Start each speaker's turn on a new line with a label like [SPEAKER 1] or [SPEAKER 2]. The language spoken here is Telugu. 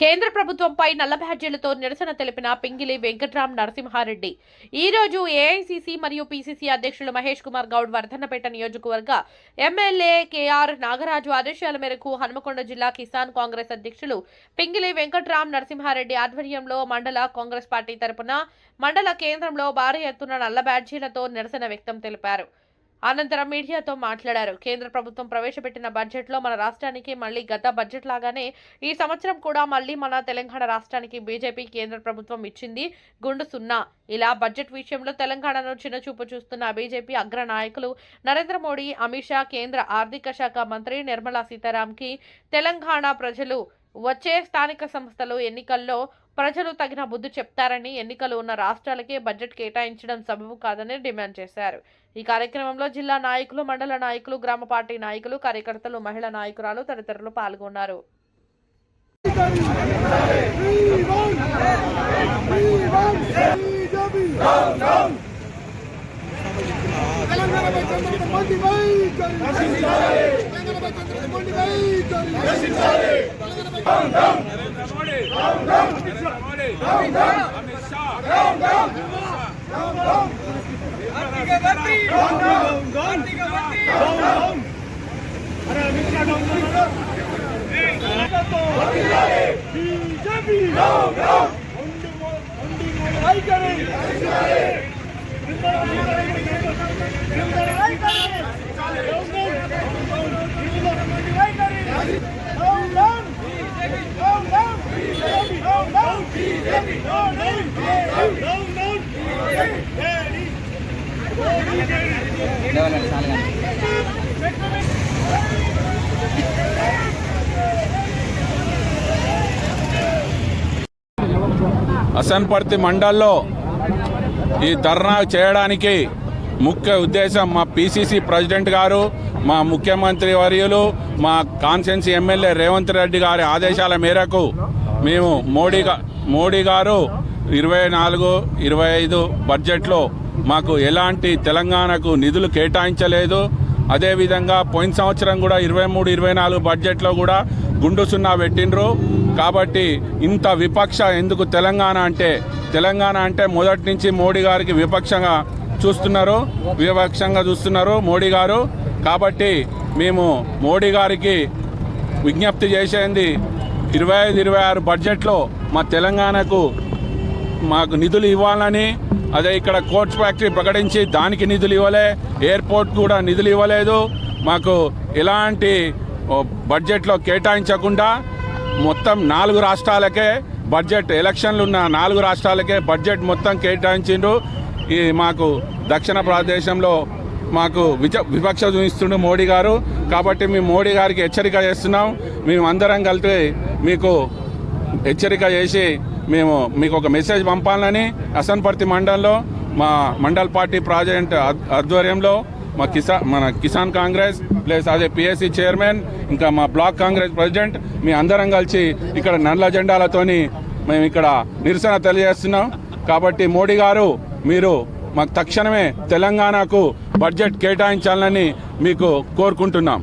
[SPEAKER 1] కేంద్ర ప్రభుత్వంపై నల్ల బ్యాడ్జీలతో నిరసన తెలిపిన పింగిలి వెంకట్రామ్ నరసింహారెడ్డి. ఈ రోజు ఏఐసిసి మరియు పిసిసి అధ్యక్షులు మహేష్ కుమార్ గౌడ్ వర్ధన్నపేట నియోజకవర్గ ఎమ్మెల్యే కేఆర్ నాగరాజు ఆదేశాల మేరకు హనుమకొండ జిల్లా కిసాన్ కాంగ్రెస్ అధ్యక్షులు పింగిలి వెంకట్రామ్ నరసింహారెడ్డి ఆధ్వర్యంలో మండల కాంగ్రెస్ పార్టీ తరపున మండల కేంద్రంలో భారీ ఎత్తున నల్ల బ్యాడ్జీలతో నిరసన వ్యక్తం తెలిపారు. అనంతరం మీడియాతో మాట్లాడారు. కేంద్ర ప్రభుత్వం ప్రవేశపెట్టిన బడ్జెట్లో మన రాష్ట్రానికి మళ్ళీ గత బడ్జెట్ లాగానే ఈ సంవత్సరం కూడా మళ్ళీ మన తెలంగాణ రాష్ట్రానికి బీజేపీ కేంద్ర ప్రభుత్వం ఇచ్చింది గుండు సున్నా. ఇలా బడ్జెట్ విషయంలో తెలంగాణను చిన్నచూపు చూస్తున్న బీజేపీ అగ్ర నాయకులు నరేంద్ర మోడీ అమిత్ షా కేంద్ర ఆర్థిక శాఖ మంత్రి నిర్మలా సీతారాంకి తెలంగాణ ప్రజలు వచ్చే స్థానిక సంస్థలు ఎన్నికల్లో ప్రజలు తగిన బుద్ధి చెప్తారని ఎన్నికలు ఉన్న రాష్ట్రాలకే బడ్జెట్ కేటాయించడం సబబు కాదని డిమాండ్ చేశారు ఈ కార్యక్రమంలో జిల్లా నాయకులు మండల నాయకులు గ్రామ పార్టీ నాయకులు కార్యకర్తలు మహిళా నాయకురాలు తదితరులు పాల్గొన్నారు
[SPEAKER 2] తెలంగాణ చంద్రబాబు మోదీ వైఖరి
[SPEAKER 3] అసన్పర్తి మండల్లో ఈ ధర్నా చేయడానికి ముఖ్య ఉద్దేశం మా పిసిసి ప్రెసిడెంట్ గారు మా ముఖ్యమంత్రి వర్యులు మా కాన్సెన్సీ ఎమ్మెల్యే రేవంత్ రెడ్డి గారి ఆదేశాల మేరకు మేము మోడీ మోడీ గారు ఇరవై నాలుగు ఇరవై ఐదు బడ్జెట్లో మాకు ఎలాంటి తెలంగాణకు నిధులు కేటాయించలేదు. అదేవిధంగా పోయిన సంవత్సరం కూడా ఇరవై మూడు ఇరవై నాలుగు బడ్జెట్లో కూడా గుండు సున్నా పెట్టిండ్రు. కాబట్టి ఇంత విపక్ష ఎందుకు తెలంగాణ అంటే తెలంగాణ అంటే మొదటి నుంచి మోడీ గారికి విపక్షంగా చూస్తున్నారు విపక్షంగా చూస్తున్నారు మోడీ గారు. కాబట్టి మేము మోడీ గారికి విజ్ఞప్తి చేసేది ఇరవై ఐదు ఇరవై ఆరు బడ్జెట్లో మా తెలంగాణకు మాకు నిధులు ఇవ్వాలని అదే ఇక్కడ కోచ్ ఫ్యాక్టరీ ప్రకటించి దానికి నిధులు ఇవ్వలే ఎయిర్పోర్ట్ కూడా నిధులు ఇవ్వలేదు. మాకు ఎలాంటి బడ్జెట్లో కేటాయించకుండా మొత్తం నాలుగు రాష్ట్రాలకే బడ్జెట్ ఎలక్షన్లు ఉన్న నాలుగు రాష్ట్రాలకే బడ్జెట్ మొత్తం కేటాయించిండ్రు. ఈ మాకు దక్షిణ ప్రదేశంలో మాకు విచ వివక్ష చూపిస్తుండు మోడీ గారు. కాబట్టి మేము మోడీ గారికి హెచ్చరిక చేస్తున్నాం. మేము అందరం కలిపి మీకు హెచ్చరిక చేసి మేము మీకు ఒక మెసేజ్ పంపాలని అసన్పర్తి మండల్లో మా మండల్ పార్టీ ప్రాజెక్ట్ ఆధ్వర్యంలో మా కిసా మన కిసాన్ కాంగ్రెస్ ప్లస్ అదే పిఎస్సి చైర్మన్ ఇంకా మా బ్లాక్ కాంగ్రెస్ ప్రెసిడెంట్ మీ అందరం కలిసి ఇక్కడ నల్ల జెండాలతోని మేము ఇక్కడ నిరసన తెలియజేస్తున్నాం. కాబట్టి మోడీ గారు మీరు మాకు తక్షణమే తెలంగాణకు బడ్జెట్ కేటాయించాలని మీకు కోరుకుంటున్నాం.